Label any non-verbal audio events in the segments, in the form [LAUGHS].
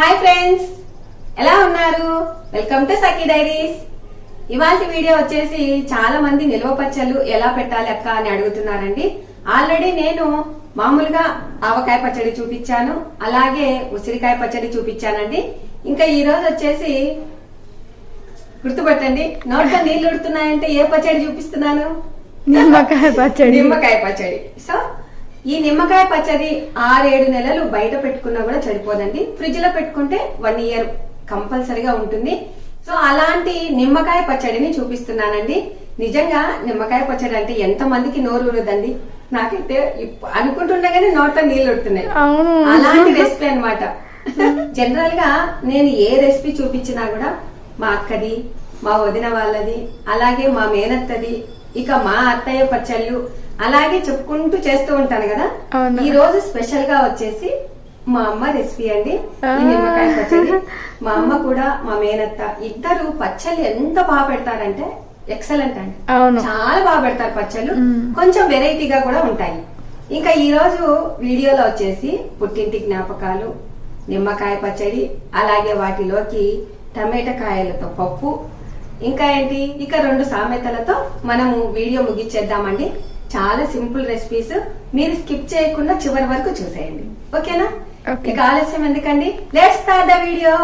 Hi friends. ఎలా ఉన్నారు? Welcome to Sakhi diaries. ఇవాళ వీడియో వచ్చేసి చాలా మంది నిల్వ పచ్చళ్ళు ఎలా పెట్టాలి అక్క అని అడుగుతున్నారండి. ఆల్రెడీ నేను మామూలుగా ఆవకాయ పచ్చడి చూపించాను అలాగే ఉసిరికాయ పచ్చడి చూపించానండి. ఇంకా ఈ రోజు వచ్చేసి గుర్తుపట్టండి నోట్లో నీళ్ళు ఉడుతున్నాయంటే ఏ పచ్చడి చూపిస్తున్నాను? నిమ్మకాయ పచ్చడి. నిమ్మకాయ పచ్చడి. సో ఈ నిమ్మకాయ పచ్చడి ఆరేడు నెలలు బయట పెట్టుకున్నా కూడా చెడిపోదండి ఫ్రిడ్జ్లో పెట్టుకుంటే వన్ ఇయర్ కంపల్సరిగా ఉంటుంది. సో అలాంటి నిమ్మకాయ పచ్చడిని చూపిస్తున్నానండి. నిజంగా నిమ్మకాయ పచ్చడి అంటే ఎంత మందికి నోరు ఊరదండి. నాకైతే అనుకుంటుండగానే నోట్లో నీళ్ళు ఉడుతున్నాయి అలాంటి రెసిపీ అన్నమాట. జనరల్గా నేను ఏ రెసిపీ చూపించినా కూడా మా అక్కది మా వదిన వాళ్ళది అలాగే మా మేనత్తది ఇక మా అత్తయ్య పచ్చళ్ళు అలాగే చెప్పుకుంటూ చేస్తూ ఉంటాను కదా. ఈ రోజు స్పెషల్గా వచ్చేసి మా అమ్మ రెసిపీ అండి. నిమ్మకాయ పచ్చడి. మా అమ్మ కూడా మా మేనత్త ఇద్దరు పచ్చళ్ళు ఎంత బాగా పెడతారంటే ఎక్సలెంట్ అండి. చాలా బాగా పెడతారు పచ్చళ్ళు. కొంచెం వెరైటీగా కూడా ఉంటాయి. ఇంకా ఈ రోజు వీడియోలో వచ్చేసి పుట్టింటి జ్ఞాపకాలు నిమ్మకాయ పచ్చడి అలాగే వాటిలోకి టమాటా కాయలతో పప్పు ఇంకా ఏంటి? ఇక రెండు సామెతలతో మనము వీడియో ముగిచ్చేద్దామండి. చాలా సింపుల్ రెసిపీస్. మీరు స్కిప్ చేయకుండా చివరి వరకు చూసేయండి. ఓకేనా? ఓకే. ఇక ఆలస్యం ఎందుకండి? Let's start the video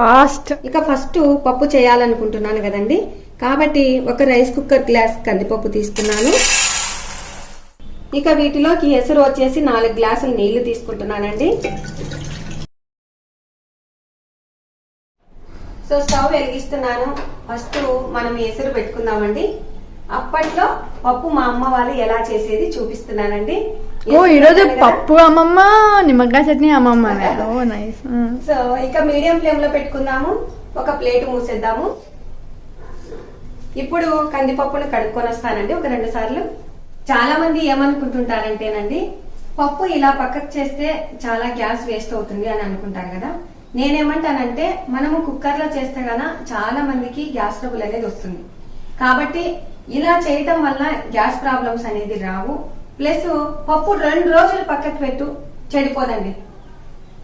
fast. ఇక ఫస్ట్ పప్పు చేయాలనుకుంటున్నాను కదండి. కాబట్టి ఒక రైస్ కుక్కర్ గ్లాస్ కందిపప్పు తీసుకున్నాను. ఇక వీటిలోకి ఎసురు వచ్చేసి నాలుగు గ్లాసులు నీళ్ళు తీసుకుంటున్నానండి. So stove వెలిగిస్తున్నాను. ఫస్ట్ మనం ఎసురు పెట్టుకుందామండి. అప్పట్లో పప్పు మా అమ్మ వాళ్ళు ఎలా చేసేది చూపిస్తున్నానండి. ఓ ఈరోజు. పప్పు అమ్మమ్మ నిమ్మకాయ చట్నీ అమ్మమ్మ నైస్. సో ఇక మీడియం ఫ్లేమ్లో పెట్టుకుందాము. ఒక ప్లేట్ మూసేద్దాము. ఇప్పుడు కందిపప్పును కడుక్కొని వస్తానండి. ఒక రెండు సార్లు. చాలా మంది ఏమనుకుంటుంటారంటేనండి పప్పు ఇలా పక్కకు చేస్తే చాలా గ్యాస్ వేస్ట్ అవుతుంది అని అనుకుంటారు కదా. నేనేమంటానంటే మనము కుక్కర్లో చేస్తే గన చాలా మందికి గ్యాస్ ట్రబుల్ అనేది వస్తుంది. కాబట్టి ఇలా చేయటం వల్ల గ్యాస్ ప్రాబ్లమ్స్ అనేది రావు. ప్లస్ పప్పు రెండు రోజులు పక్కకు పెట్టు చెడిపోదండి.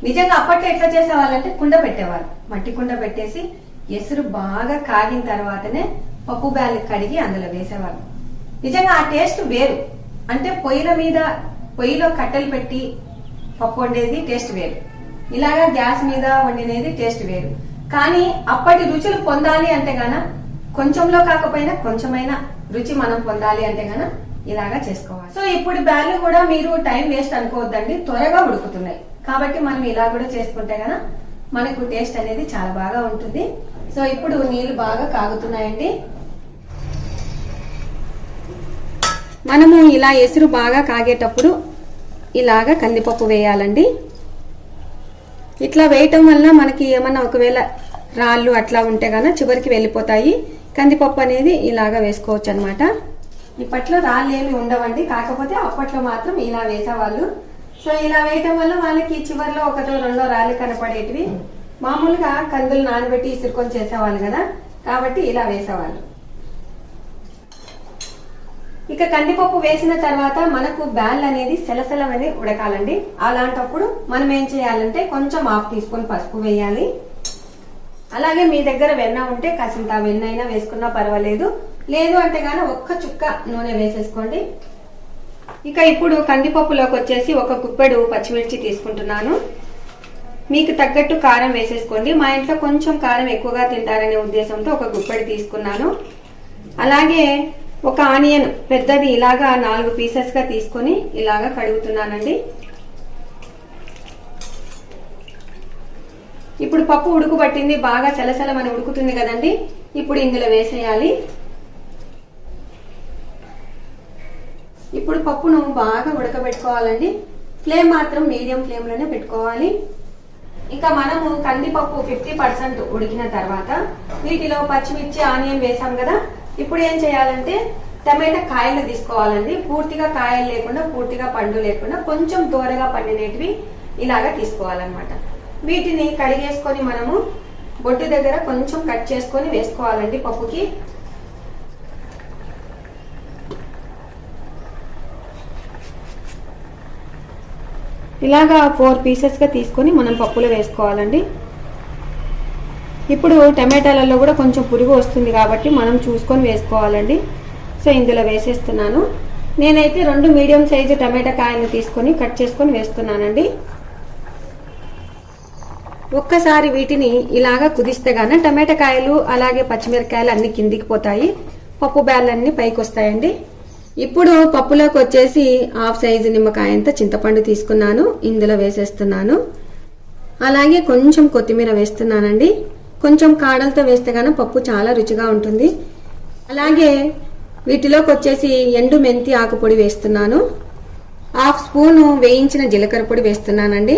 నిజంగా అప్పట్లో ఎట్లా చేసేవాళ్ళంటే కుండ పెట్టేవాళ్ళు. మట్టి కుండ పెట్టేసి ఎసురు బాగా కాగిన తర్వాతనే పప్పు బ్యాలు కడిగి అందులో వేసేవాళ్ళు. నిజంగా ఆ టేస్ట్ వేరు. అంటే పొయ్యిల మీద పొయ్యిలో కట్టెలు పెట్టి పప్పు వండేది టేస్ట్ వేరు. ఇలాగా గ్యాస్ మీద వండినది టేస్ట్ వేరు. కానీ అప్పటి రుచులు పొందాలి అంటే గాన కొంచెంలో కాకపోయినా కొంచెమైనా రుచి మనం పొందాలి అంటే గాన ఇలాగా చేసుకోవాలి. సో ఇప్పుడు బ్యాళ్ళు కూడా మీరు టైం వేస్ట్ అనుకోవద్దండి త్వరగా ఉడుకుతున్నాయి. కాబట్టి మనం ఇలా కూడా చేసుకుంటే గన మనకు టేస్ట్ అనేది చాలా బాగా ఉంటుంది. సో ఇప్పుడు నీళ్ళు బాగా కాగుతున్నాయండి. మనము ఇలా ఎసురు బాగా కాగేటప్పుడు ఇలాగా కందిపప్పు వేయాలండి. ఇట్లా వేయటం వల్ల మనకి ఏమన్నా ఒకవేళ రాళ్ళు అట్లా ఉంటే గాన చివరికి వెళ్ళిపోతాయి. కందిపప్పు అనేది ఇలాగా వేసుకోవచ్చు అనమాట ఇప్పట్లో రాళ్ళు ఏమి ఉండవండి. కాకపోతే అప్పట్లో మాత్రం ఇలా వేసేవాళ్ళు. సో ఇలా వేయటం వల్ల వాళ్ళకి చివరిలో ఒకటో రెండో రాళ్ళు కనపడేటివి. మామూలుగా కందులు నానబెట్టి ఇసురుకొని చేసేవాళ్ళు కదా. కాబట్టి ఇలా వేసేవాళ్ళు. ఇక కందిపప్పు వేసిన తర్వాత మనకు బ్యాల్ అనేది సెలసెలమని ఉడకాలండి. అలాంటప్పుడు మనం ఏం చేయాలంటే కొంచెం హాఫ్ టీ స్పూన్ పసుపు వేయాలి. అలాగే మీ దగ్గర వెన్న ఉంటే కాసింత వెన్న అయినా వేసుకున్నా పర్వాలేదు. లేదు అంటే గానీ ఒక్క చుక్క నూనె వేసేసుకోండి. ఇక ఇప్పుడు కందిపప్పులోకి వచ్చేసి ఒక కుప్పెడు పచ్చిమిర్చి తీసుకుంటున్నాను. మీకు తగ్గట్టు కారం వేసేసుకోండి. మా ఇంట్లో కొంచెం కారం ఎక్కువగా తింటారనే ఉద్దేశంతో ఒక గుప్పెడు తీసుకున్నాను. అలాగే ఒక ఆనియన్ పెద్దది ఇలాగా నాలుగు పీసెస్గా తీసుకొని ఇలాగా కడుగుతున్నానండి. ఇప్పుడు పప్పు ఉడుకుబట్టింది బాగా చలచలమని ఉడుకుతుంది కదండి. ఇప్పుడు ఇందులో వేసేయాలి. ఇప్పుడు పప్పును బాగా ఉడకబెట్టుకోవాలండి. ఫ్లేమ్ మాత్రం మీడియం ఫ్లేమ్లోనే పెట్టుకోవాలి. ఇంకా మనము కందిపప్పు ఫిఫ్టీ పర్సెంట్ ఉడికిన తర్వాత వీటిలో పచ్చిమిర్చి ఆనియన్ వేసాం కదా. ఇప్పుడు ఏం చేయాలంటే టమాటా కాయలు తీసుకోవాలండి. పూర్తిగా కాయలు లేకుండా పూర్తిగా పండు లేకుండా కొంచెం దూరగా పండినటివి ఇలాగా తీసుకోవాలన్నమాట. వీటిని కడిగేసుకొని మనము బొట్టు దగ్గర కొంచెం కట్ చేసుకొని వేసుకోవాలండి పప్పుకి. ఇలాగా ఫోర్ పీసెస్గా తీసుకొని మనం పప్పులో వేసుకోవాలండి. ఇప్పుడు టమాటాలలో కూడా కొంచెం పురుగు వస్తుంది కాబట్టి మనం చూసుకొని వేసుకోవాలండి. సో ఇందులో వేసేస్తున్నాను. నేనైతే రెండు మీడియం సైజు టమాటా కాయలు తీసుకొని కట్ చేసుకొని వేస్తున్నానండి. ఒక్కసారి వీటిని ఇలాగా కుదిస్తే గాన టమాటా కాయలు అలాగే పచ్చిమిరకాయలు అన్ని కిందికి పోతాయి. పప్పు బ్యాళ్ళన్నీ పైకి వస్తాయండి. ఇప్పుడు పప్పులోకి వచ్చేసి హాఫ్ సైజు నిమ్మకాయంత చింతపండు తీసుకున్నాను. ఇందులో వేసేస్తున్నాను. అలాగే కొంచెం కొత్తిమీర వేస్తున్నానండి. కొంచెం కాడలతో వేస్తే కానీ పప్పు చాలా రుచిగా ఉంటుంది. అలాగే వీటిలోకి వచ్చేసి ఎండు మెంతి ఆకుపొడి వేస్తున్నాను. హాఫ్ స్పూను వేయించిన జీలకర్ర పొడి వేస్తున్నానండి.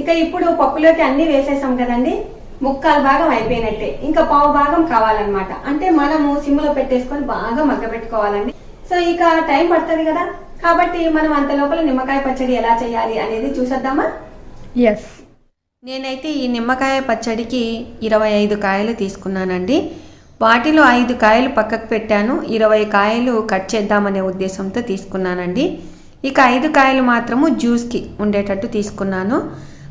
ఇక ఇప్పుడు పప్పులోకి అన్ని వేసేసాం కదండి. ముక్కాలు భాగం అయిపోయినట్టే. ఇంకా పావు భాగం కావాలన్నమాట. అంటే మనము సిమ్లో పెట్టేసుకొని బాగా మగ్గబెట్టుకోవాలండి. సో ఇక టైం పడుతుంది కదా. కాబట్టి మనం అంత లోపల నిమ్మకాయ పచ్చడి ఎలా చేయాలి అనేది చూసేద్దామా? ఎస్ నేనైతే ఈ నిమ్మకాయ పచ్చడికి ఇరవై ఐదు కాయలు తీసుకున్నానండి. వాటిలో ఐదు కాయలు పక్కకు పెట్టాను. ఇరవై కాయలు కట్ చేద్దామనే ఉద్దేశంతో తీసుకున్నానండి. ఇక ఐదు కాయలు మాత్రము జ్యూస్కి ఉండేటట్టు తీసుకున్నాను.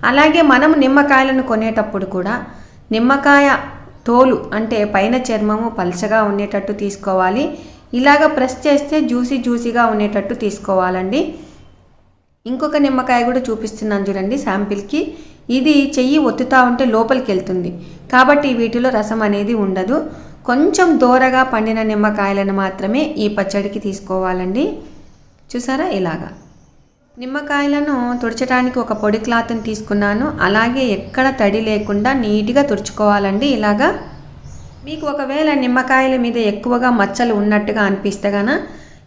అలాగే మనం నిమ్మకాయలను కొనేటప్పుడు కూడా నిమ్మకాయ తోలు అంటే పైన చర్మము పలచగా ఉండేటట్టు తీసుకోవాలి. ఇలాగ ప్రెస్ చేస్తే జ్యూసీ జ్యూసీగా ఉండేటట్టు తీసుకోవాలండి. ఇంకొక నిమ్మకాయ కూడా చూపిస్తున్నాను చూడండి శాంపిల్కి. ఇది చెయ్యి ఒత్తుతా ఉంటే లోపలికి వెళ్తుంది కాబట్టి వీటిలో రసం అనేది ఉండదు. కొంచెం దూరగా పండిన నిమ్మకాయలను మాత్రమే ఈ పచ్చడికి తీసుకోవాలండి. చూసారా ఇలాగా. నిమ్మకాయలను తుడచడానికి ఒక పొడి క్లాత్ని తీసుకున్నాను. అలాగే ఎక్కడ తడి లేకుండా నీట్గా తుడుచుకోవాలండి ఇలాగా. మీకు ఒకవేళ నిమ్మకాయల మీద ఎక్కువగా మచ్చలు ఉన్నట్టుగా అనిపిస్తే గాన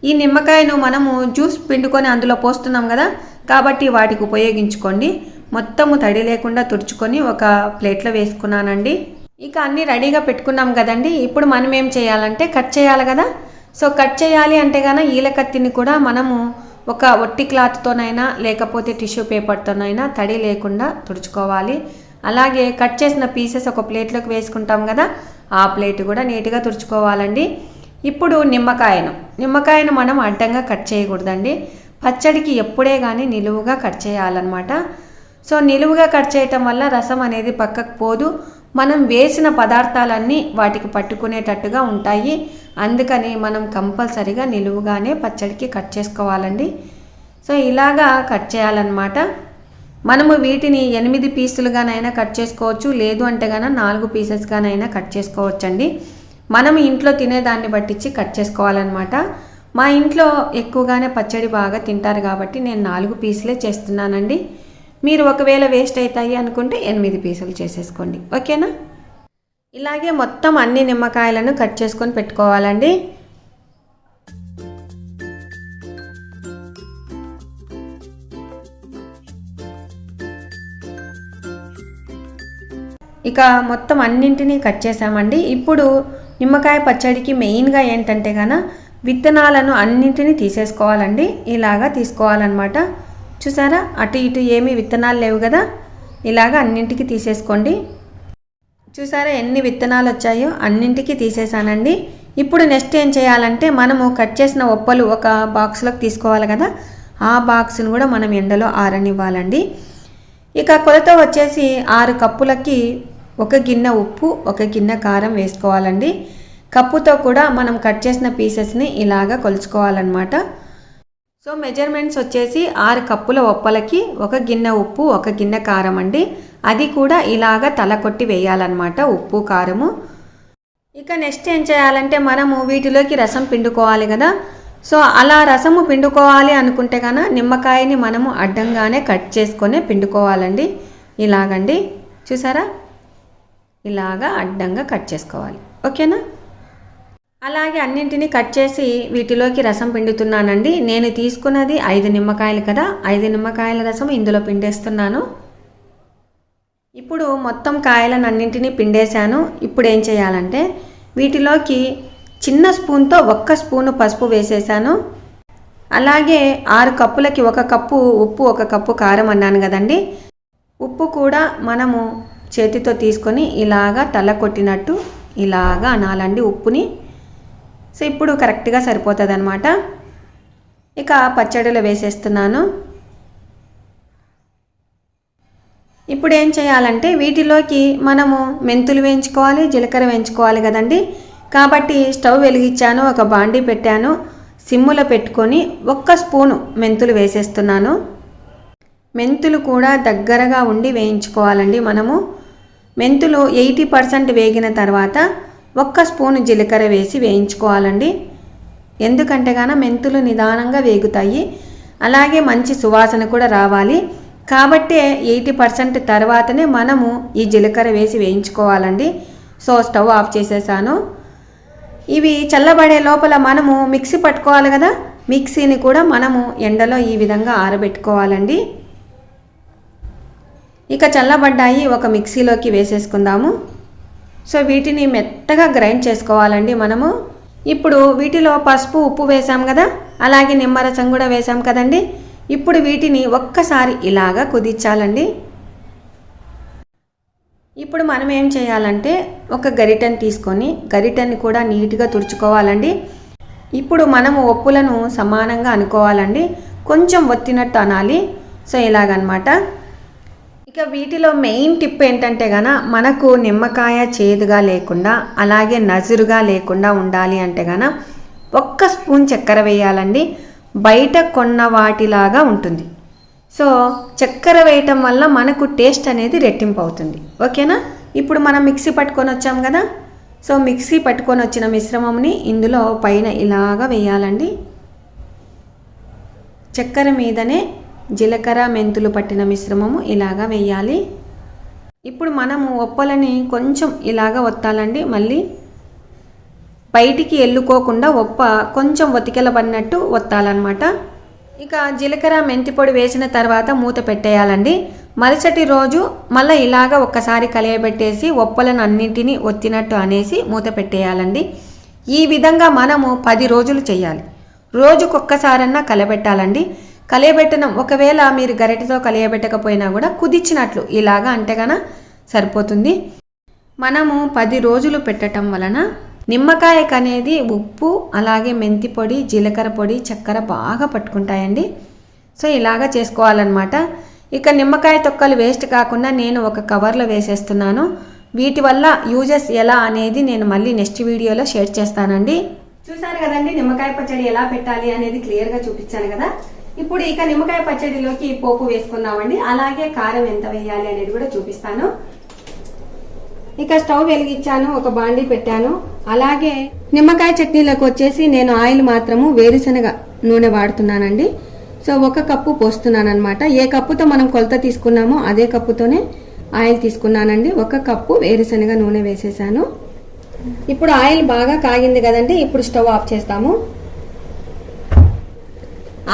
ఈ నిమ్మకాయను మనము జ్యూస్ పిండుకొని అందులో పోస్తున్నాం కదా కాబట్టి వాటికి ఉపయోగించుకోండి. మొత్తము తడి లేకుండా తుడుచుకొని ఒక ప్లేట్లో వేసుకున్నానండి. ఇక అన్నీ రెడీగా పెట్టుకున్నాం కదండి. ఇప్పుడు మనం ఏం చేయాలంటే కట్ చేయాలి కదా. సో కట్ చేయాలి అంటే గాన ఈల కత్తిని కూడా మనము ఒక ఒట్టి క్లాత్తోనైనా లేకపోతే టిష్యూ పేపర్తోనైనా తడి లేకుండా తుడుచుకోవాలి. అలాగే కట్ చేసిన పీసెస్ ఒక ప్లేట్లోకి వేసుకుంటాం కదా. ఆ ప్లేట్ కూడా నీట్గా తుడుచుకోవాలండి. ఇప్పుడు నిమ్మకాయను. నిమ్మకాయను మనం అడ్డంగా కట్ చేయకూడదండి. పచ్చడికి ఎప్పుడే కానీ నిలువుగా కట్ చేయాలన్నమాట. సో నిలువుగా కట్ చేయటం వల్ల రసం అనేది పక్కకు పోదు. మనం వేసిన పదార్థాలన్నీ వాటికి పట్టుకునేటట్టుగా ఉంటాయి. అందుకని మనం కంపల్సరిగా నిలువుగానే పచ్చడికి కట్ చేసుకోవాలండి. సో ఇలాగా కట్ చేయాలన్నమాట. మనము వీటిని ఎనిమిది పీసులుగానైనా కట్ చేసుకోవచ్చు. లేదు అంటే కనుక నాలుగు పీసెస్గానైనా కట్ చేసుకోవచ్చండి. మనం ఇంట్లో తినేదాన్ని పట్టించి కట్ చేసుకోవాలన్నమాట. మా ఇంట్లో ఎక్కువగానే పచ్చడి బాగా తింటారు కాబట్టి నేను నాలుగు పీసులే చేస్తున్నానండి. మీరు ఒకవేళ వేస్ట్ అవుతాయి అనుకుంటే ఎనిమిది పీసులు చేసేసుకోండి. ఓకేనా? ఇలాగే మొత్తం అన్ని నిమ్మకాయలను కట్ చేసుకొని పెట్టుకోవాలండి. ఇక మొత్తం అన్నింటినీ కట్ చేసామండి. ఇప్పుడు నిమ్మకాయ పచ్చడికి మెయిన్గా ఏంటంటే కన విత్తనాలను అన్నింటినీ తీసేసుకోవాలండి. ఇలాగా తీసుకోవాలన్నమాట. చూసారా? అటు ఇటు ఏమీ విత్తనాలు లేవు కదా? ఇలాగ అన్నింటికి తీసేసుకోండి. చూసారా ఎన్ని విత్తనాలు వచ్చాయో? అన్నింటికి తీసేసానండి. ఇప్పుడు నెక్స్ట్ ఏం చేయాలంటే మనము కట్ చేసిన ఒప్పలు ఒక బాక్స్లోకి తీసుకోవాలి కదా? ఆ బాక్స్ను కూడా మనం ఎండలో ఆరనివ్వాలండి. ఇక కొలత వచ్చేసి ఆరు కప్పులకి ఒక గిన్నె ఉప్పు ఒక గిన్నె కారం వేసుకోవాలండి. కప్పుతో కూడా మనం కట్ చేసిన పీసెస్ని ఇలాగా కొలుచుకోవాలన్నమాట. సో మెజర్మెంట్స్ వచ్చేసి ఆరు కప్పుల ఒప్పలకి ఒక గిన్నె ఉప్పు ఒక గిన్నె కారం అండి. అది కూడా ఇలాగ తల కొట్టి వేయాలన్నమాట ఉప్పు కారము. ఇక నెక్స్ట్ ఏం చేయాలంటే మనము వీటిలోకి రసం పిండుకోవాలి కదా. సో అలా రసము పిండుకోవాలి అనుకుంటే కనుక నిమ్మకాయని మనము అడ్డంగానే కట్ చేసుకొని పిండుకోవాలండి. ఇలాగండి. చూసారా? ఇలాగా అడ్డంగా కట్ చేసుకోవాలి. ఓకేనా? అలాగే అన్నింటినీ కట్ చేసి వీటిలోకి రసం పిండుతున్నానండి. నేను తీసుకున్నది ఐదు నిమ్మకాయలు కదా. ఐదు నిమ్మకాయల రసం ఇందులో పిండేస్తున్నాను. ఇప్పుడు మొత్తం కాయలను అన్నింటినీ పిండేశాను. ఇప్పుడు ఏం చేయాలంటే వీటిలోకి చిన్న స్పూన్తో ఒక్క స్పూను పసుపు వేసేసాను అలాగే ఆరు కప్పులకి ఒక కప్పు ఉప్పు ఒక కప్పు కారం అన్నాను కదండి. ఉప్పు కూడా మనము చేతితో తీసుకొని ఇలాగా తల కొట్టినట్టు ఇలాగా అనాలండి ఉప్పుని. సో ఇప్పుడు కరెక్ట్గా సరిపోతుంది అనమాట ఇక పచ్చడిలో వేసేస్తున్నాను. ఇప్పుడు ఏం చేయాలంటే వీటిలోకి మనము మెంతులు వేయించుకోవాలి జీలకర్ర వేయించుకోవాలి కదండి. కాబట్టి స్టవ్ వెలిగించాను ఒక బాండీ పెట్టాను. సిమ్ములో పెట్టుకొని ఒక్క స్పూను మెంతులు వేసేస్తున్నాను. మెంతులు కూడా దగ్గరగా ఉండి వేయించుకోవాలండి మనము. మెంతులు ఎయిటీ పర్సెంట్ వేగిన తర్వాత ఒక్క స్పూన్ జీలకర్ర వేసి వేయించుకోవాలండి. ఎందుకంటే గాన మెంతులు నిదానంగా వేగుతాయి. అలాగే మంచి సువాసన కూడా రావాలి. కాబట్టే ఎయిటీ పర్సెంట్ తర్వాతనే మనము ఈ జీలకర్ర వేసి వేయించుకోవాలండి. సో స్టవ్ ఆఫ్ చేసేసాను. ఇవి చల్లబడే లోపల మనము మిక్సీ పట్టుకోవాలి కదా. మిక్సీని కూడా మనము ఎండలో ఈ విధంగా ఆరబెట్టుకోవాలండి. ఇక చల్లబడ్డాయి ఒక మిక్సీలోకి వేసేసుకుందాము. సో వీటిని మెత్తగా గ్రైండ్ చేసుకోవాలండి మనము. ఇప్పుడు వీటిలో పసుపు ఉప్పు వేసాం కదా? అలాగే నిమ్మరసం కూడా వేసాం కదండి? ఇప్పుడు వీటిని ఒక్కసారి ఇలాగా కుదించాలండి. ఇప్పుడు మనం ఏం చేయాలంటే ఒక గరిటెని తీసుకొని గరిటెని కూడా నీట్గా తుడుచుకోవాలండి. ఇప్పుడు మనము ఒప్పులను సమానంగా అనుకోవాలండి. కొంచెం ఒత్తినట్టు అనాలి. సో ఇలాగనమాట. ఇక వీటిలో మెయిన్ టిప్ ఏంటంటే గన మనకు నిమ్మకాయ చేదుగా లేకుండా అలాగే నజురుగా లేకుండా ఉండాలి అంటే గన ఒక్క స్పూన్ చక్కెర వేయాలండి. బయట కొన్న వాటిలాగా ఉంటుంది. సో చక్కెర వేయటం వల్ల మనకు టేస్ట్ అనేది రెట్టింపు అవుతుంది. ఓకేనా? ఇప్పుడు మనం మిక్సీ పట్టుకొని వచ్చాం కదా సో మిక్సీ పట్టుకొని వచ్చిన మిశ్రమంని ఇందులో పైన ఇలాగా వేయాలండి. చక్కెర మీదనే జీలకర్ర మెంతులు పట్టిన మిశ్రమము ఇలాగా వేయాలి. ఇప్పుడు మనము ఒప్పలని కొంచెం ఇలాగా ఒత్తాలండి. మళ్ళీ బయటికి ఎల్లుకోకుండా ఒప్ప కొంచెం ఒతికెల పడినట్టు ఒత్తాలన్నమాట. ఇక జీలకర్ర మెంతి పొడి వేసిన తర్వాత మూత పెట్టేయాలండి. మరుసటి రోజు మళ్ళీ ఇలాగ ఒక్కసారి కలియబెట్టేసి ఒప్పలను అన్నింటినీ ఒత్తినట్టు అనేసి మూత పెట్టేయాలండి. ఈ విధంగా మనము పది రోజులు చేయాలి. రోజుకొక్కసారన్నా కలబెట్టాలండి. కలియబెట్టడం ఒకవేళ మీరు గరిటెతో కలియబెట్టకపోయినా కూడా కుదిచ్చినట్లు ఇలాగా అంటే గన సరిపోతుంది. మనము పది రోజులు పెట్టడం వలన నిమ్మకాయకు అనేది ఉప్పు అలాగే మెంతి పొడి జీలకర్ర పొడి చక్కెర బాగా పట్టుకుంటాయండి. సో ఇలాగా చేసుకోవాలన్నమాట. ఇక నిమ్మకాయ తొక్కలు వేస్ట్ కాకుండా నేను ఒక కవర్లో వేసేస్తున్నాను. వీటి వల్ల యూజెస్ ఎలా అనేది నేను మళ్ళీ నెక్స్ట్ వీడియోలో షేర్ చేస్తానండి. చూసారు కదండి నిమ్మకాయ పచ్చడి ఎలా పెట్టాలి అనేది క్లియర్గా చూపించాను కదా. ఇప్పుడు ఇక నిమ్మకాయ పచ్చడిలోకి పోపు వేసుకుందామండి. అలాగే కారం ఎంత వేయాలి అనేది కూడా చూపిస్తాను. ఇక స్టవ్ వెలిగించాను ఒక బాండీ పెట్టాను. అలాగే నిమ్మకాయ చట్నీలకు వచ్చేసి నేను ఆయిల్ మాత్రము వేరుశనగ నూనె వాడుతున్నానండి. సో ఒక కప్పు పోస్తున్నాను అనమాట ఏ కప్పుతో మనం కొలత తీసుకున్నామో అదే కప్పుతోనే ఆయిల్ తీసుకున్నానండి. ఒక కప్పు వేరుశనగ నూనె వేసేసాను. ఇప్పుడు ఆయిల్ బాగా కాగింది కదండి ఇప్పుడు స్టవ్ ఆఫ్ చేస్తాము.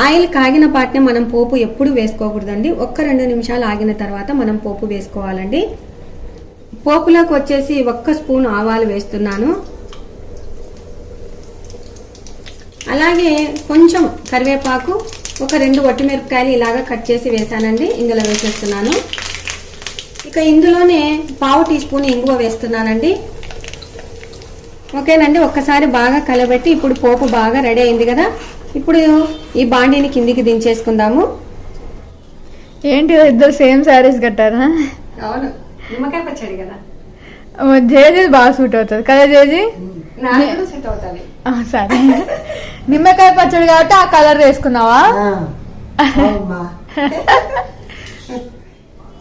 ఆయిల్ కాగిన పాటనే మనం పోపు ఎప్పుడు వేసుకోకూడదండి. ఒక్క రెండు నిమిషాలు ఆగిన తర్వాత మనం పోపు వేసుకోవాలండి. పోపులోకి వచ్చేసి ఒక్క స్పూన్ ఆవాలు వేస్తున్నాను. అలాగే కొంచెం కరివేపాకు ఒక రెండు వట్టిమిరపకాయలు ఇలాగా కట్ చేసి వేసానండి ఇందులో వేసేస్తున్నాను. ఇక ఇందులోనే పావు టీ స్పూన్ ఇంగువ వేస్తున్నానండి. ఓకేనండి ఒక్కసారి బాగా కలబెట్టి ఇప్పుడు పోపు బాగా రెడీ అయింది కదా. ఇప్పుడు ఈ బాండీని కిందికి దించేసుకుందాము. ఏంటి ఇద్దరు సేమ్ శారీస్ కట్టారా? అవును. నిమ్మకాయ పచ్చడి కదా. జేజీ బాగా సూట్ అవుతుంది కదా జేజీ? సెట్ అవుతుంది. ఆ, సరే. నిమ్మకాయ పచ్చడి కాబట్టి ఆ కలర్ వేసుకున్నావా?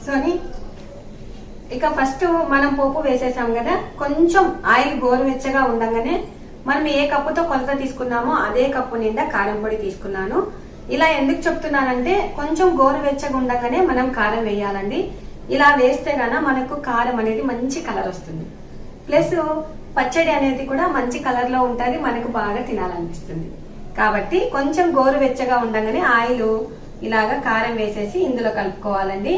సోని ఇక ఫస్ట్ మనం పోపు వేసేసాం కదా కొంచెం ఆయిల్ గోరువెచ్చగా ఉండగానే మనం ఏ కప్పుతో కొలత తీసుకున్నామో అదే కప్పు నిండా కారం పొడి తీసుకున్నాను. ఇలా ఎందుకు చెప్తున్నానంటే కొంచెం గోరువెచ్చగా ఉండగానే మనం కారం వేయాలండి. ఇలా వేస్తే గన మనకు కారం అనేది మంచి కలర్ వస్తుంది. ప్లస్ పచ్చడి అనేది కూడా మంచి కలర్లో మనకు బాగా తినాలనిపిస్తుంది. కాబట్టి కొంచెం గోరువెచ్చగా ఉండగానే ఆయిల్ ఇలాగా కారం వేసేసి ఇందులో కలుపుకోవాలండి.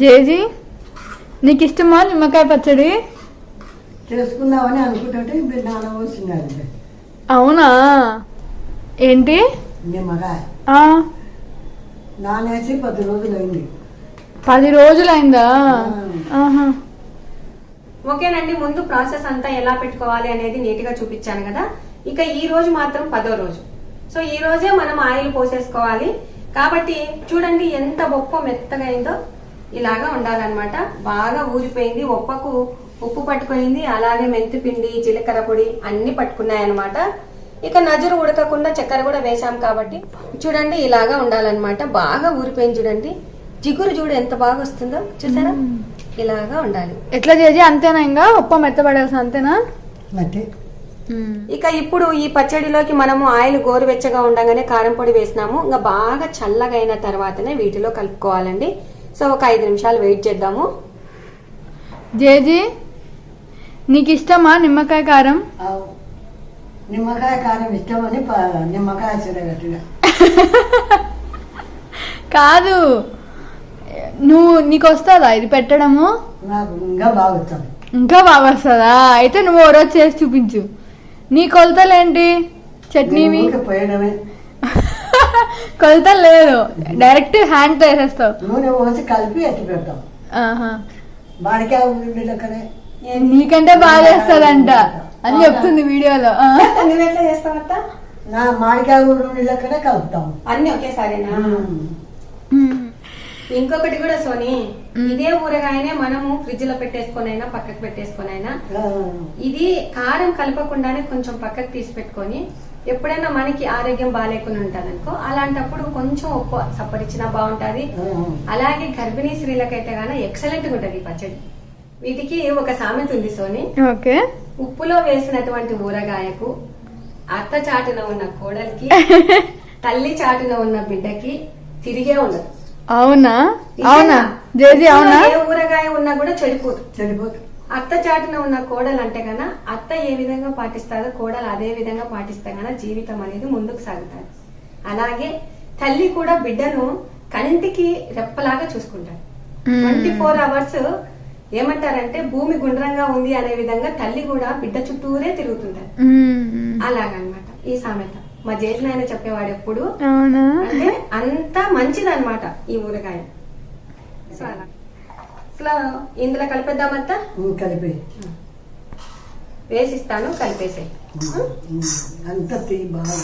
జేజీ నీకు ఇష్టమా నిమ్మకాయ పచ్చడి? చేసుకుందామని అనుకుంటుంటే ఇప్పుడు నాన్న అవునా? ఏంటి? నిమ్మకాయ. నానేసి పది రోజులు అయింది పది రోజులైందా? ఆహా. ఓకేనండి ముందు ప్రాసెస్ అంతా ఎలా పెట్టుకోవాలి అనేది నీట్గా చూపించాను కదా. ఇక ఈ రోజు మాత్రం పదో రోజు. సో ఈ రోజే మనం ఆయిల్ పోసేసుకోవాలి. కాబట్టి చూడండి ఎంత ఒప్ప మెత్తగా అయిందో. ఇలాగా ఉండాలన్నమాట. బాగా ఊరిపోయింది ఒప్పకు ఉప్పు పట్టుకుపోయింది అలాగే మెంతి పిండి జీలకర్ర పొడి అన్ని పట్టుకున్నాయి అనమాట ఇక నజరు ఉడకకుండా చక్కెర కూడా వేసాం కాబట్టి చూడండి ఇలాగా ఉండాలన్నమాట. బాగా ఊరిపోయింది చూడండి. జిగురు చూడు ఎంత బాగా వస్తుందో చూసారా? ఇలాగా ఉండాలి. ఎట్లా చేసి అంతేనా ఇంకా? ఉప్ప మెత్తపడేసి అంతేనా? ఇక ఇప్పుడు ఈ పచ్చడిలోకి మనము ఆయిల్ గోరువెచ్చగా ఉండగానే కారం పొడి వేసినాము. ఇంకా బాగా చల్లగా అయిన తర్వాతనే వీటిలో కలుపుకోవాలండి. సో ఒక ఐదు నిమిషాలు వెయిట్ చేద్దాము. జేజీ నీకు ఇష్టమా నిమ్మకాయ కారం. నిమ్మకాయ కారం ఇష్టమని నిమ్మకాయ [LAUGHS] కాదు. నువ్వు నీకు వస్తుందా ఇది పెట్టడము? నాకు ఇంకా బాగుతాను ఇంకా బాగా వస్తుందా అయితే నువ్వు ఓ రోజు చేసి చూపించు. నీ కొలతలేంటి? చట్నీవి? పోయడమే. కొలతలు లేదు. డైరెక్ట్ హ్యాండ్ వేసేస్తావు. నూనె పోసి కలిపి ఎత్తి పెడతాం. ఆహా. నీకంటే బాగా చేస్తుందంట అని చెప్తుంది వీడియోలో. ఆ. నువ్వు ఎట్లా చేస్తావత్త నా మామిడికాయ ఉండి అక్కడే కలుపుతాం. అన్ని ఒకేసారేనా. ఇంకొకటి కూడా సోని. ఇదే ఊరగాయనే మనము ఫ్రిడ్జ్లో పెట్టేసుకొనైనా పక్కకు పెట్టేసుకొనైనా ఆ, ఇది కారం కలపకుండానే కొంచెం పక్కకు తీసి పెట్టుకొని ఎప్పుడైనా మనకి ఆరోగ్యం బాగాలేకుండా ఉంటుంది అనుకో అలాంటప్పుడు కొంచెం ఉప్పు సప్పరిచ్చినా బాగుంటది. అలాగే గర్భిణీ స్త్రీలకైతే గాన ఎక్సలెంట్గా ఉంటది ఈ పచ్చడి. వీటికి ఒక సామెత ఉంది సోని. ఓకే. ఉప్పులో వేసినటువంటి ఊరగాయకు అత్త చాటున ఉన్న కోడలికి [LAUGHS] తల్లి చాటున ఉన్న బిడ్డకి తిరిగే ఉండదు. అవునా? అవునా? జేజీ అవునా? ఏ ఊరగాయ ఉన్నా కూడా చెడిపోదు చెడిపోతుంది అత్త చాటున ఉన్న కోడలు అంటే గన అత్త ఏ విధంగా పాటిస్తారో కోడలు అదే విధంగా పాటిస్తే గన జీవితం అనేది ముందుకు సాగుతారు అలాగే తల్లి కూడా బిడ్డను కంటికి రెప్పలాగా చూసుకుంటారు. ట్వంటీ ఫోర్ అవర్స్ ఏమంటారంటే భూమి గుండ్రంగా ఉంది అనే విధంగా తల్లి కూడా బిడ్డ చుట్టూరే తిరుగుతుంటారు. అలాగనమాట. ఈ సామెత. మా చేసిన ఆయన చెప్పేవాడు ఎప్పుడు? అంటే అంత మంచిదన్నమాట ఈ ఊరగాయ. సో అలా. అసలు ఇందులో కలిపేద్దామంతా? కలిపి. వేసిస్తాను కలిపేసే అంత బాగా.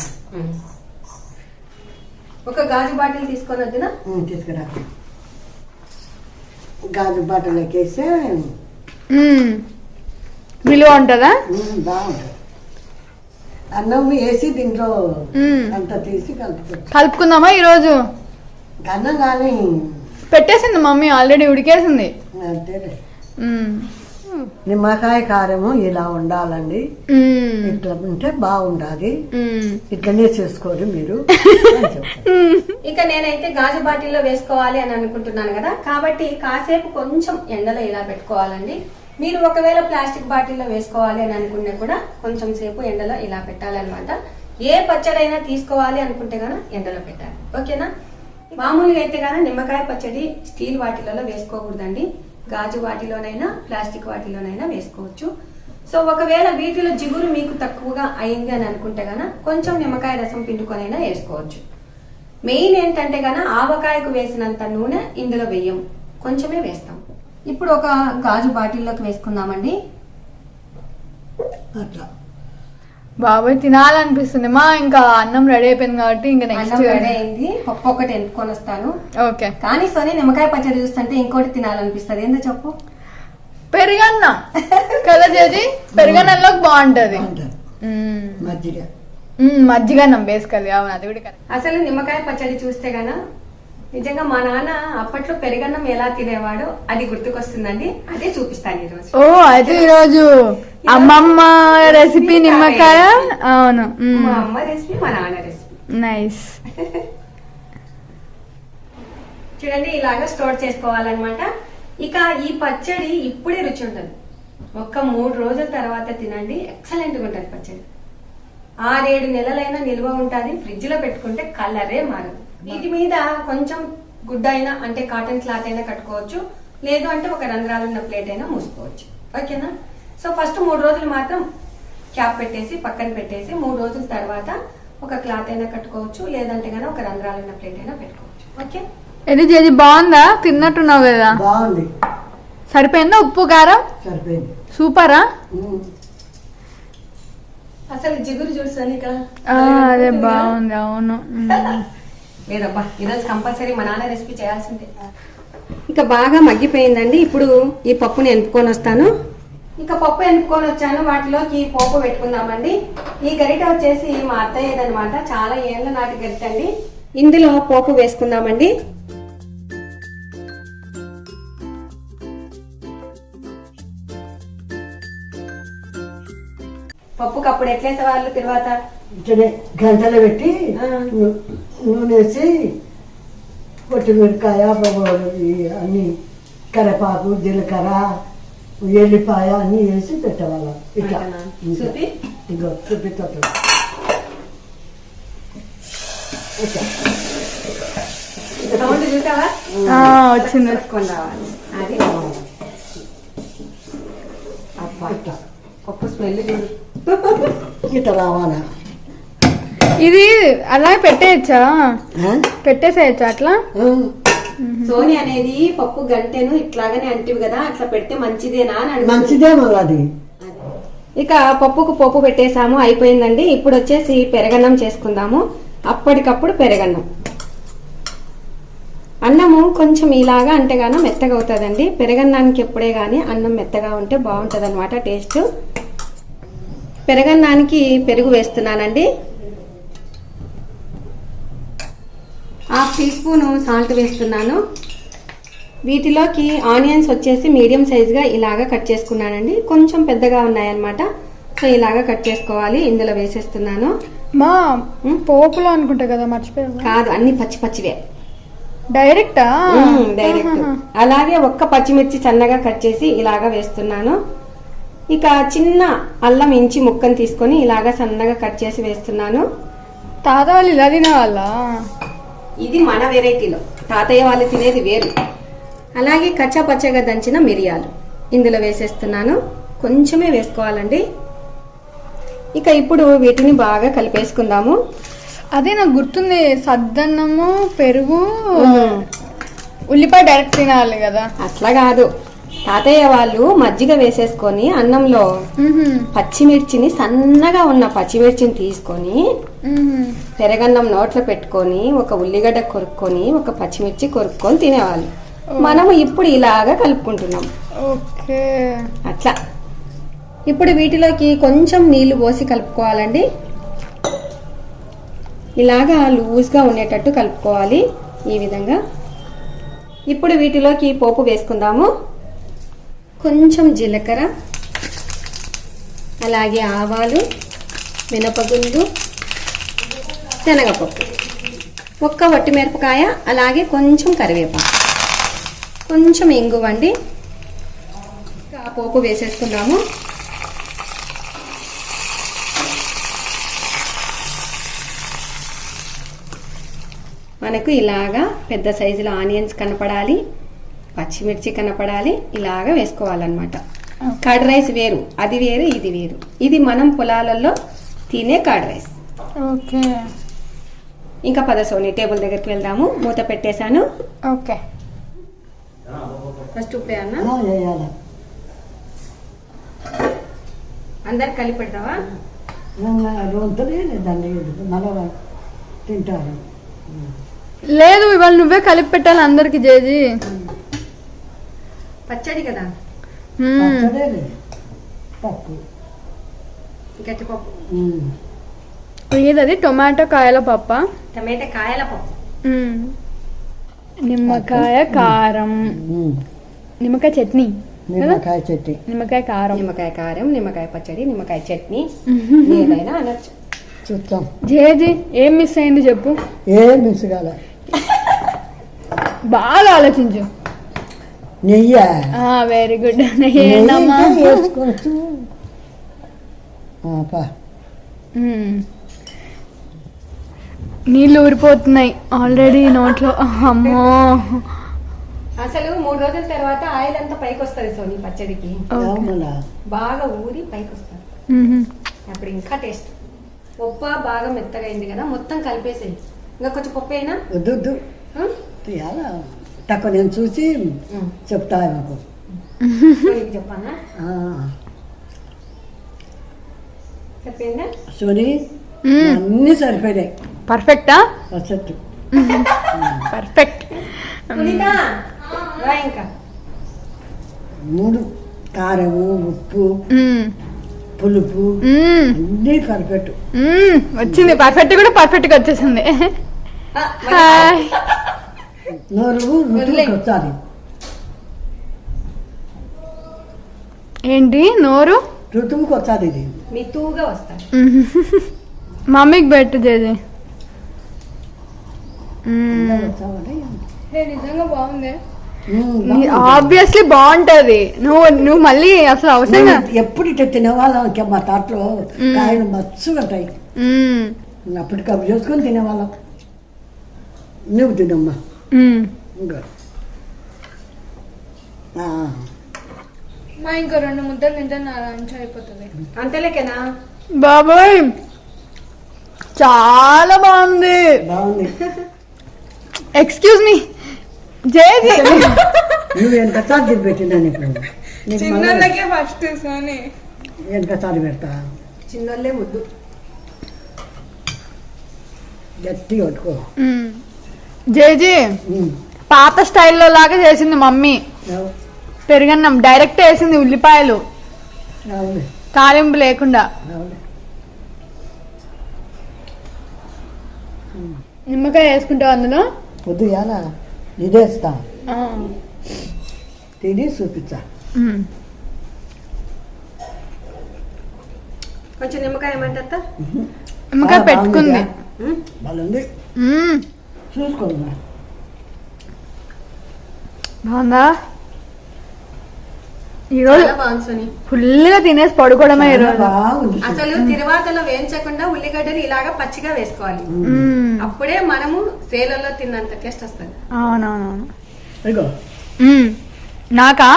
ఒక గాజు బాటిల్ తీసుకొని వద్దునా? తీసుకురా. గాజు బాటలోకి వేస్తే మ్మ్. విలువ ఉంటుందా? బాగుంటుంది. అన్నం వేసి దీంట్లో. అంత తీసి కలుపుతుంది కలుపుకుందామా ఈరోజు? అన్నం కానీ పెట్టేసింది మమ్మీ ఆల్రెడీ ఉడికేసింది. అంతేలే. నిమ్మకాయ కారము ఇలా ఉండాలండి. ఇట్లా ఉంటే బాగుండాలి. ఇట్లనే చేసుకోరు మీరు. [LAUGHS] ఇక నేనైతే గాజు బాటిల్లో వేసుకోవాలి అని అనుకుంటున్నాను కదా. కాబట్టి కాసేపు కొంచెం ఎండలో ఇలా పెట్టుకోవాలండి. మీరు ఒకవేళ ప్లాస్టిక్ బాటిల్లో వేసుకోవాలి అని అనుకుంటే కూడా కొంచెం సేపు ఎండలో ఇలా పెట్టాలన్నమాట. ఏ పచ్చడైనా తీసుకోవాలి అనుకుంటే గాన ఎండలో పెట్టాలి. ఓకేనా? మామూలుగా అయితే గాన నిమ్మకాయ పచ్చడి స్టీల్ వాటిలలో వేసుకోకూడదండి. గాజు వాటిలోనైనా ప్లాస్టిక్ వాటిలోనైనా వేసుకోవచ్చు. సో ఒకవేళ వీటిలో జిగురు మీకు తక్కువగా అయింది అని అనుకుంటే గన కొంచెం నిమ్మకాయ రసం పిండుకొనైనా వేసుకోవచ్చు. మెయిన్ ఏంటంటే గన ఆవకాయకు వేసినంత నూనె ఇందులో వేయం. కొంచెమే వేస్తాం. ఇప్పుడు ఒక గాజు బాటిల్లోకి వేసుకుందామండి. అట్లా. బాబాయ్ తినాలనిపిస్తుంది. మా ఇంకా అన్నం రెడీ అయిపోయింది కాబట్టి ఇంకా నెక్స్ట్ అన్నం రెడీ అయింది. పప్పు ఒకటి ఎన్నుకొని వస్తాను. ఓకే. కానీ సోని నిమ్మకాయ పచ్చడి చూస్తుంటే ఇంకోటి తినాలనిపిస్తుంది. ఏందో చెప్పు. పెరుగన్నం. కదా చేది పెరుగన్నంలోకి బాగుంటది. మజ్జిగ. మజ్జిగన్నం బేసికల్లీ అవును అది కూడా కరెక్ట్ అసలు నిమ్మకాయ పచ్చడి చూస్తే గన నిజంగా మా నాన్న అప్పట్లో పెరుగన్నం ఎలా తినేవాడో అది గుర్తుకొస్తుందండి. అదే చూపిస్తాను ఈరోజు. ఓ అయితే ఈరోజు. అమ్మమ్మ రెసిపీ నిమ్మకాయ అవును. మా అమ్మ రెసిపీ మా నాన్న రెసిపీ నైస్ [LAUGHS] చూడండి ఇలాగా స్టోర్ చేసుకోవాలన్నమాట. ఇక ఈ పచ్చడి ఇప్పుడే రుచి ఉంటుంది. ఒక్క మూడు రోజుల తర్వాత తినండి. ఎక్సలెంట్గా ఉంటుంది పచ్చడి. ఆరేడు నెలలైనా నిల్వ ఉంటుంది. ఫ్రిడ్జ్లో పెట్టుకుంటే కలరే మారదు. వీటి మీద కొంచెం గుడ్డ అయినా అంటే కాటన్ క్లాత్ అయినా కట్టుకోవచ్చు. లేదు అంటే ఒక రంధ్రాలు ఉన్న ప్లేట్ అయినా మూసుకోవచ్చు. ఓకేనా? సో ఫస్ట్ మూడు రోజులు మాత్రం క్యాప్ పెట్టేసి పక్కన పెట్టేసి మూడు రోజుల తర్వాత ఒక క్లాత్ అయినా కట్టుకోవచ్చు. లేదంటే గానీ ఒక రంధ్రాలు ఉన్న ప్లేట్ అయినా పెట్టుకోవచ్చు. ఓకే? ఇది చేసి బాగుందా? తిన్నట్టున్నావు కదా? బాగుంది. సరిపోయిందా ఉప్పు కారం? సరిపోయింది. సూపరా. అసలు జిగురు చూడు సోనిక ఆ, అదే బాగుంది అవును. లేదబ్బా ఈరోజు కంపల్సరీ మా నాన్న రెసిపీ చేయాల్సిందే. ఇక బాగా మగ్గిపోయిందండి. ఇప్పుడు ఈ పప్పుని ఎనుపుకొని వస్తాను. ఇక పప్పు ఎనుపుకొని వచ్చాను. వాటిలోకి పోపు పెట్టుకుందామండి. ఈ గరిట వచ్చేసి మా అత్తయ్యదనమాట చాలా ఏళ్ళ నాటి గరిట అండి ఇందులో పోపు వేసుకుందామండి. పప్పుకి అప్పుడు ఎట్లేసే వాళ్ళు తర్వాత? ఇట్లనే గంటలు పెట్టి నూనె వేసి కొట్టిమిరకాయ అన్ని కరివేపాకు జీలకర్ర ఎల్లిపాయ అన్ని వేసి పెట్టేవాళ్ళం. ఇట్లా? ఇంకా. చూపి? ఆ, వచ్చింది. రావాలి. అది. ఇట్లా. పప్పు స్మెల్ ఇట్లా రావాలా? ఇది అలా పెట్టేయచ్చా? పెట్టేసేయచ్చా అట్లా. సోని అనేది పప్పు గంటెను ఇట్లాగనే అంటివి కదా అట్లా పెడితే మంచిదేనా అని. మంచిదే అది. ఇక పప్పుకు పప్పు పెట్టేసాము అయిపోయిందండి. ఇప్పుడు వచ్చేసి పెరగన్నం చేసుకుందాము. అప్పటికప్పుడు పెరగన్నం. అన్నము కొంచెం ఇలాగా అంటే గాన మెత్తగా అవుతుందండి. పెరగన్నానికి ఎప్పుడే కానీ అన్నం మెత్తగా ఉంటే బాగుంటుంది అనమాట టేస్ట్. పెరగన్నానికి పెరుగు వేస్తున్నానండి. హాఫ్ టీ స్పూన్ సాల్ట్ వేస్తున్నాను. వీటిలోకి ఆనియన్స్ వచ్చేసి మీడియం సైజుగా ఇలాగా కట్ చేసుకున్నానండి. కొంచెం పెద్దగా ఉన్నాయన్నమాట. సో ఇలాగా కట్ చేసుకోవాలి. ఇందులో వేసేస్తున్నాను. మా పోపులో అనుకుంటా కదా మర్చిపోయా కాదు అన్ని పచ్చి పచ్చివే. డైరెక్టా? డైరెక్ట్. అలాగే ఒక్క పచ్చిమిర్చి సన్నగా కట్ చేసి ఇలాగా వేస్తున్నాను. ఇక చిన్న అల్లం ఇంచి ముక్కను తీసుకొని ఇలాగా సన్నగా కట్ చేసి వేస్తున్నాను. తాత వాళ్ళు ఇలా తినేవాళ్ళ? ఇది మన వెరైటీలో. తాతయ్య వాళ్ళు తినేది వేరు. అలాగే కచ్చా పచ్చగా దంచిన మిరియాలు. ఇందులో వేసేస్తున్నాను. కొంచెమే వేసుకోవాలండి. ఇక ఇప్పుడు వీటిని బాగా కలిపేసుకుందాము. అదే నాకు గుర్తుంది సద్దన్నము పెరుగు ఉల్లిపాయ డైరెక్ట్ తినాలి కదా. అట్లా కాదు. తాతయ్య వాళ్ళు మజ్జిగ వేసేసుకొని అన్నంలో. పచ్చిమిర్చిని సన్నగా ఉన్న పచ్చిమిర్చిని తీసుకొని. పెరగన్నం నోట్లో పెట్టుకొని ఒక ఉల్లిగడ్డ కొరుక్కొని ఒక పచ్చిమిర్చి కొరుక్కొని తినేవాళ్ళు. మనము ఇప్పుడు ఇలాగా కలుపుకుంటున్నాం. ఓకే. అట్లా. ఇప్పుడు వీటిలోకి కొంచెం నీళ్ళు పోసి కలుపుకోవాలండి. ఇలాగా లూజ్గా ఉండేటట్టు కలుపుకోవాలి ఈ విధంగా. ఇప్పుడు వీటిలోకి పోపు వేసుకుందాము. కొంచెం జీలకర్ర అలాగే ఆవాలు మినపగుండు శనగపప్పు. ఒక్క వట్టి మిరపకాయ అలాగే కొంచెం కరివేపాకు. కొంచెం ఇంగువండి ఆ పోపు వేసేసుకుందాము. మనకు ఇలాగా పెద్ద సైజులో ఆనియన్స్ కనపడాలి. పచ్చిమిర్చి కనపడాలి ఇలాగా వేసుకోవాలన్నమాట. కర్డ్ రైస్ వేరు అది వేరు ఇది వేరు. ఇది మనం పొలాలలో తినే కర్డ్ రైస్. ఓకే. ఇంకా పద సోని టేబుల్ దగ్గరికి వెళ్దాము. మూత పెట్టేశాను. ఓకే. ఫస్ట్ ఉప్పే అన్న? అందరు కలిపి పెడతావా? లేదు ఇవాళ నువ్వే కలిపి పెట్టాలి అందరికి జేజీ. పచ్చడి కదా? పప్పు. గట్టిపప్పు. ఏదది? టొమాటో కాయల పప్ప? టమాటా కాయల పప్పు. మ్మ్. నిమ్మకాయ కారం. నిమ్మకాయ చట్నీ. కదా నిమ్మకాయ చెట్టు నిమ్మకాయ కారం. నిమ్మకాయ కారం నిమ్మకాయ పచ్చడి నిమ్మకాయ చట్నీ. ఏదైనా అనొచ్చు. చూస్తాం జేజీ ఏం మిస్ అయింది చెప్పు? ఏ మిసుగాల బాగా ఆలోచించు. నెయ్యి? వెరీ గుడ్ వేసుకోవచ్చు. నీళ్ళు ఊరిపోతున్నాయి ఆల్రెడీ నోట్లో. అమ్మో. అసలు మూడు రోజుల తర్వాత ఆయిల్ అంతా పైకి వస్తుంది సోని పచ్చడికి. బాగా ఊరి పైకి వస్తుంది. అప్పుడు ఇంకా టేస్ట్. ఉప్ప బాగా మెత్తగా అయింది కదా మొత్తం కలిపేసేయి. ఇంకా కొంచెం పప్పు అయినా? వద్దు వద్దు. తక్కువ నేను చూసి చెప్తా నాకు. చెప్పానా సోని. అన్నీ సరిపోయినాయి. పర్ఫెక్టా? పర్ఫెక్ట్. ఇంకా. మూడు కారము ఉప్పు. పులుపు. అన్నీ పర్ఫెక్ట్. వచ్చింది. పర్ఫెక్ట్ కూడా పర్ఫెక్ట్గా వచ్చేసింది హాయ్. ఏంటి? నోరు? ఋతువుకి వచ్చాది ఇది. మీ తూగా వస్తారు [LAUGHS] మమ్మీకి పెట్టు. వచ్చావని నిజంగా బాగుంది. ఆబ్వియస్లీ బాగుంటది. నువ్వు నువ్వు మళ్ళీ అసలు అవసరంగా నేను ఎప్పుడు ఇట్లా తినేవాళ్ళం? ఇంకా మా తాటలో. కాయలు మచ్చుగా ఉంటాయి. అప్పటికప్పుడు చేసుకొని తినేవాళ్ళం. నువ్వు తినమ్మా. మా ఇంకా రెండు ముద్దలు తింటే నా లంచ్ అయిపోతుంది. అంతలేకేనా? బాబాయ్! చాలా బాగుంది. బాగుంది. ఎక్స్క్యూజ్ మీ జేజీ నువ్వు ఎంత చార్జీలు పెట్టినా ఇప్పుడు చిన్నోళ్ళకే ఫస్ట్ సోని. ఎంత చార్జీ పెడతా? చిన్నోళ్ళే ముద్దు. గట్టిగా పట్టుకో మ్మ్. జేజీ పాత స్టైల్లో లాగా చేసింది మమ్మీ. పెరుగన్నం డైరెక్ట్ వేసింది ఉల్లిపాయలు. తాలింపు లేకుండా. నిమ్మకాయ వేసుకుంటావు అందులో? పొద్దు ఎలా ఇదేస్తా. తిని చూపించా. కొంచెం నిమ్మకాయ ఏమంటారు నిమ్మకాయ పెట్టుకుంది? బాగుంది. చూసుకోమ్మా. బాగుందా? ఈరోజు ఫుల్గా తినేసి పడుకోవడమే ఈరోజు. అసలు తిరువాతలో వేయించకుండా ఉల్లిగడ్డలు ఇలాగా పచ్చిగా వేసుకోవాలి. అప్పుడే మనము సేలలో తిన్నంత టేస్ట్ వస్తుంది. అవునవునవును. నాకా.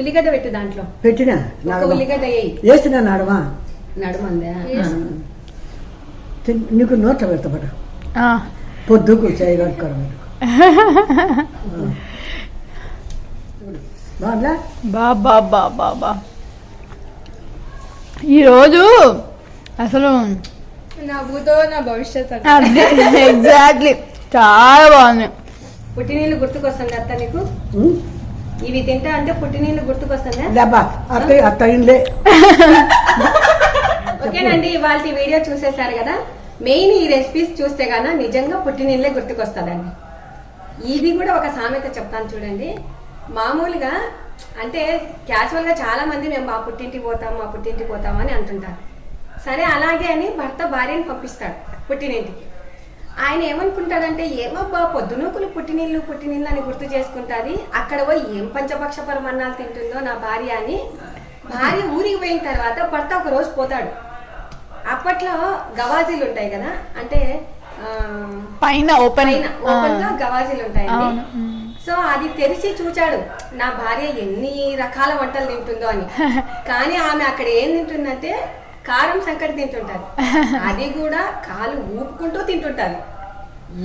ఉల్లిగడ్డ పెట్టు దాంట్లో. పెట్టినా? ఉల్లిగడ్డ వేయి. వేసిన నడమా? నడుమందే? నీకు నోట్లో పెడతాబట ఆ. పొద్దుకు చేయి కట్టుకోవడం బా ఈరోజు అసలు నా భవిష్యత్ ఎగ్జాక్ట్లీ చాలా బాగుంది. పుట్టినీళ్ళు గుర్తుకొస్తుంది అత్త నీకు? ఇవి తింటా అంటే పుట్టినీళ్ళు గుర్తుకొస్తుందా? డబ్బా అత్త అత్త ఇందే ఓకేనండి ఇవాళ వీడియో చూసేశారు కదా? మెయిన్ ఈ రెసిపీస్ చూస్తే గాన నిజంగా పుట్టినీళ్ళే గుర్తుకొస్తుందండి. ఇది కూడా ఒక సామెత చెప్తాను చూడండి. మామూలుగా అంటే క్యాజువల్గా చాలామంది చాలా మంది మేము మా పుట్టింటికి పోతాం మా పుట్టింటికి పోతాం అని అంటుంటారు. సరే అలాగే అని భర్త భార్యని పంపిస్తాడు పుట్టినింటికి. ఆయన ఏమనుకుంటాడంటే ఏమబ్బా పొద్దునూకులు పుట్టినీళ్ళు పుట్టినీళ్ళు అని గుర్తు చేసుకుంటుంది. అక్కడ పోయి ఏం పంచపక్ష పరమన్నాలు తింటుందో నా భార్య అని. భార్య ఊరికి పోయిన తర్వాత భర్త ఒక రోజు పోతాడు. అప్పట్లో గవాజీలు ఉంటాయి కదా అంటే పైన ఓపెన్. పైన ఓపెన్గా గవాజీలు మ్మ్. సో అది తెరిచి చూచాడు నా భార్య ఎన్ని రకాల వంటలు తింటుందో అని. [LAUGHS] కానీ ఆమె అక్కడ ఏం తింటుందంటే కారం సంకటి తింటుంటది. [LAUGHS] అది కూడా కాలు ఊపుకుంటూ తింటుంటది.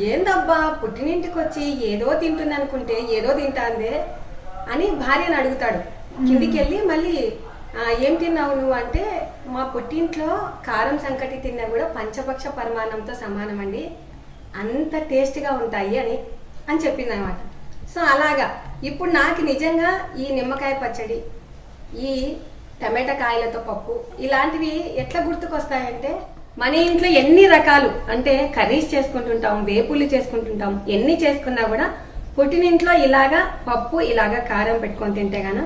ఏందబ్బా పుట్టినింటికి వచ్చి ఏదో తింటుంది అనుకుంటే ఏదో తింటాందే అని భార్యను అడుగుతాడు. కిందికి వెళ్ళి మళ్ళీ "ఆ, ఏం తిన్నావు నువ్వు అంటే మా పుట్టింట్లో కారం సంకటి తిన్నా కూడా పంచపక్ష పరిమాణంతో సమానం అండి అంత టేస్ట్గా ఉంటాయి అని అని చెప్పింది అనమాట సో అలాగా. ఇప్పుడు నాకు నిజంగా ఈ నిమ్మకాయ పచ్చడి ఈ టమాటా కాయలతో పప్పు ఇలాంటివి ఎట్లా గుర్తుకొస్తాయంటే మన ఇంట్లో ఎన్ని రకాలు అంటే కర్రీస్ చేసుకుంటుంటాం వేపుళ్ళు చేసుకుంటుంటాం ఎన్ని చేసుకున్నా కూడా పుట్టినింట్లో ఇలాగా పప్పు ఇలాగా కారం పెట్టుకొని తింటే గాన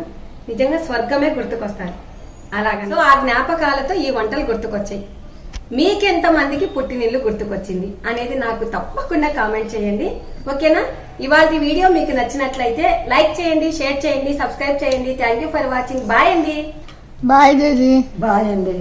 నిజంగా స్వర్గమే గుర్తుకొస్తారు అలాగా సో ఆ జ్ఞాపకాలతో ఈ వంటలు గుర్తుకొచ్చాయి. మీకెంత మందికి పుట్టినిల్లు గుర్తుకొచ్చింది అనేది నాకు తప్పకుండా కామెంట్ చేయండి. ఓకేనా? ఇవాళ వీడియో మీకు నచ్చినట్లయితే లైక్ చేయండి షేర్ చేయండి సబ్స్క్రైబ్ చేయండి. Thank you for watching. Bye అండి. బాయ్ బాయ్ అండి.